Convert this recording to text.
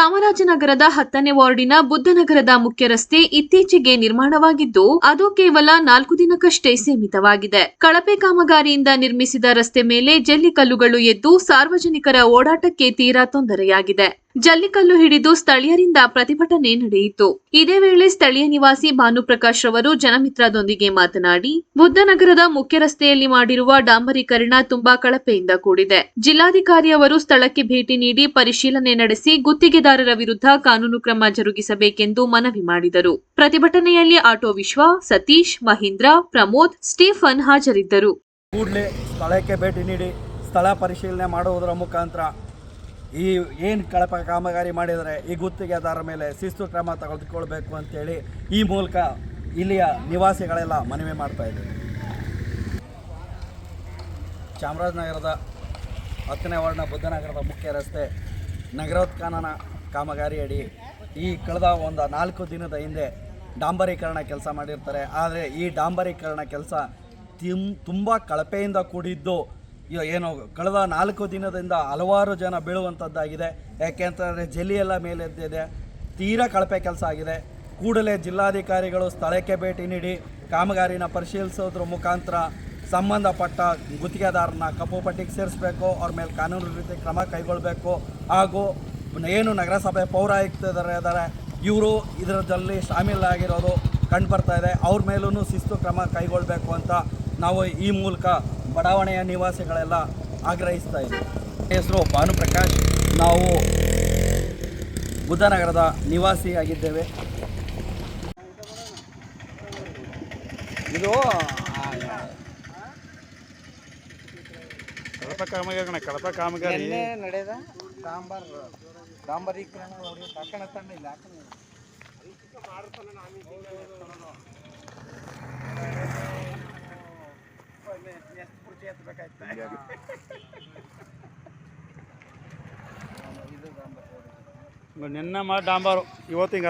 ಚಾಮರಾಜನಗರದ ಹತ್ತನೇ ವಾರ್ಡಿನ ಬುದ್ಧನಗರದ ಮುಖ್ಯ ರಸ್ತೆ ಇತ್ತೀಚೆಗೆ ನಿರ್ಮಾಣವಾಗಿದ್ದು, ಅದು ಕೇವಲ ನಾಲ್ಕು ದಿನಕ್ಕಷ್ಟೇ ಸೀಮಿತವಾಗಿದೆ. ಕಳಪೆ ಕಾಮಗಾರಿಯಿಂದ ನಿರ್ಮಿಸಿದ ರಸ್ತೆ ಮೇಲೆ ಜಲ್ಲಿಕಲ್ಲುಗಳು ಎದ್ದು ಸಾರ್ವಜನಿಕರ ಓಡಾಟಕ್ಕೆ ತೀರಾ ತೊಂದರೆಯಾಗಿದೆ. ಜಲ್ಲಿಕಲ್ಲು ಹಿಡಿದು ಸ್ಥಳೀಯರಿಂದ ಪ್ರತಿಭಟನೆ ನಡೆಯಿತು. ಇದೇ ವೇಳೆ ಸ್ಥಳೀಯ ನಿವಾಸಿ ಭಾನುಪ್ರಕಾಶ್ ರವರು ಜನಮಿತ್ರದೊಂದಿಗೆ ಮಾತನಾಡಿ, ಬುದ್ಧನಗರದ ಮುಖ್ಯ ರಸ್ತೆಯಲ್ಲಿ ಮಾಡಿರುವ ಡಾಂಬರೀಕರಣ ತುಂಬಾ ಕಳಪೆಯಿಂದ ಕೂಡಿದೆ. ಜಿಲ್ಲಾಧಿಕಾರಿಯವರು ಸ್ಥಳಕ್ಕೆ ಭೇಟಿ ನೀಡಿ ಪರಿಶೀಲನೆ ನಡೆಸಿ ಗುತ್ತಿಗೆದಾರರ ವಿರುದ್ಧ ಕಾನೂನು ಕ್ರಮ ಜರುಗಿಸಬೇಕೆಂದು ಮನವಿ ಮಾಡಿದರು. ಪ್ರತಿಭಟನೆಯಲ್ಲಿ ಆಟೋ ವಿಶ್ವ, ಸತೀಶ್, ಮಹೀಂದ್ರ, ಪ್ರಮೋದ್, ಸ್ಟೀಫನ್ ಹಾಜರಿದ್ದರು. ಸ್ಥಳಕ್ಕೆ ಭೇಟಿ ನೀಡಿ, ಸ್ಥಳ ಪರಿಶೀಲನೆ ಮಾಡುವುದರ ಮುಖಾಂತರ ಈ ಏನು ಕಳಪ ಕಾಮಗಾರಿ ಮಾಡಿದರೆ ಈ ಗುತ್ತಿಗೆದಾರರ ಮೇಲೆ ಶಿಸ್ತು ಕ್ರಮ ತೆಗೆದುಕೊಳ್ಬೇಕು ಅಂತೇಳಿ ಈ ಮೂಲಕ ಇಲ್ಲಿಯ ನಿವಾಸಿಗಳೆಲ್ಲ ಮನವಿ ಮಾಡ್ತಾ ಇದ್ದೀವಿ ಚಾಮರಾಜನಗರದ ಹತ್ತನೇ ವಾರ್ಡ್ನ ಬುದ್ಧನಗರದ ಮುಖ್ಯ ರಸ್ತೆ ನಗರೋತ್ಖನನ ಕಾಮಗಾರಿಯಡಿ ಈ ಕಳೆದ ಒಂದು ನಾಲ್ಕು ದಿನದ ಹಿಂದೆ ಡಾಂಬರೀಕರಣ ಕೆಲಸ ಮಾಡಿರ್ತಾರೆ. ಆದರೆ ಈ ಡಾಂಬರೀಕರಣ ಕೆಲಸ ತಿಂ ತುಂಬ ಕಳಪೆಯಿಂದ ಕೂಡಿದ್ದು ಏನು ಕಳೆದ ನಾಲ್ಕು ದಿನದಿಂದ ಹಲವಾರು ಜನ ಬೀಳುವಂಥದ್ದಾಗಿದೆ. ಯಾಕೆಂತಂದರೆ ಅಂತಂದರೆ ಎಲ್ಲ ಮೇಲೆದ್ದಿದೆ. ತೀರಾ ಕಳಪೆ ಕೆಲಸ ಆಗಿದೆ. ಕೂಡಲೇ ಜಿಲ್ಲಾಧಿಕಾರಿಗಳು ಸ್ಥಳಕ್ಕೆ ಭೇಟಿ ನೀಡಿ ಕಾಮಗಾರಿನ ಪರಿಶೀಲಿಸೋದ್ರ ಮುಖಾಂತರ ಸಂಬಂಧಪಟ್ಟ ಗುತ್ತಿಗೆದಾರನ ಕಪ್ಪು ಪಟ್ಟಿಗೆ ಸೇರಿಸಬೇಕು, ಅವ್ರ ಮೇಲೆ ಕಾನೂನು ರೀತಿ ಕ್ರಮ ಕೈಗೊಳ್ಳಬೇಕು ಹಾಗೂ ಏನು ನಗರಸಭೆ ಪೌರಾಯುಕ್ತರು ಇದ್ದಾರೆ ಇವರು ಇದರಲ್ಲಿ ಶಾಮೀಲಾಗಿರೋದು ಕಂಡು ಬರ್ತಾ ಇದೆ. ಅವ್ರ ಮೇಲೂ ಶಿಸ್ತು ಕ್ರಮ ಕೈಗೊಳ್ಳಬೇಕು ಅಂತ ನಾವು ಈ ಮೂಲಕ ಬಡಾವಣೆಯ ನಿವಾಸಿಗಳೆಲ್ಲ ಆಗ್ರಹಿಸ್ತಾ ಇದ್ದೀವಿ. ಹೆಸರು ಭಾನುಪ್ರಕಾಶ್. ನಾವು ಬುದ್ಧನಗರದ ನಿವಾಸಿಯಾಗಿದ್ದೇವೆ. ಇದು ಕಳಪ ಕಾಮಗಾರಿ ಕಳಪ ಕಾಮಗಾರಿ. ನಡೆದ ಡಾಂಬರ್ ಡಾಂಬರೀಕರಣ ತಕ್ಕಣ ತಂಡ ಇಲ್ಲ ನಿನ್ನ ಮಾಡಿ ಡಾಂಬಾರು ಇವತ್ತು ಹಿಂಗೆ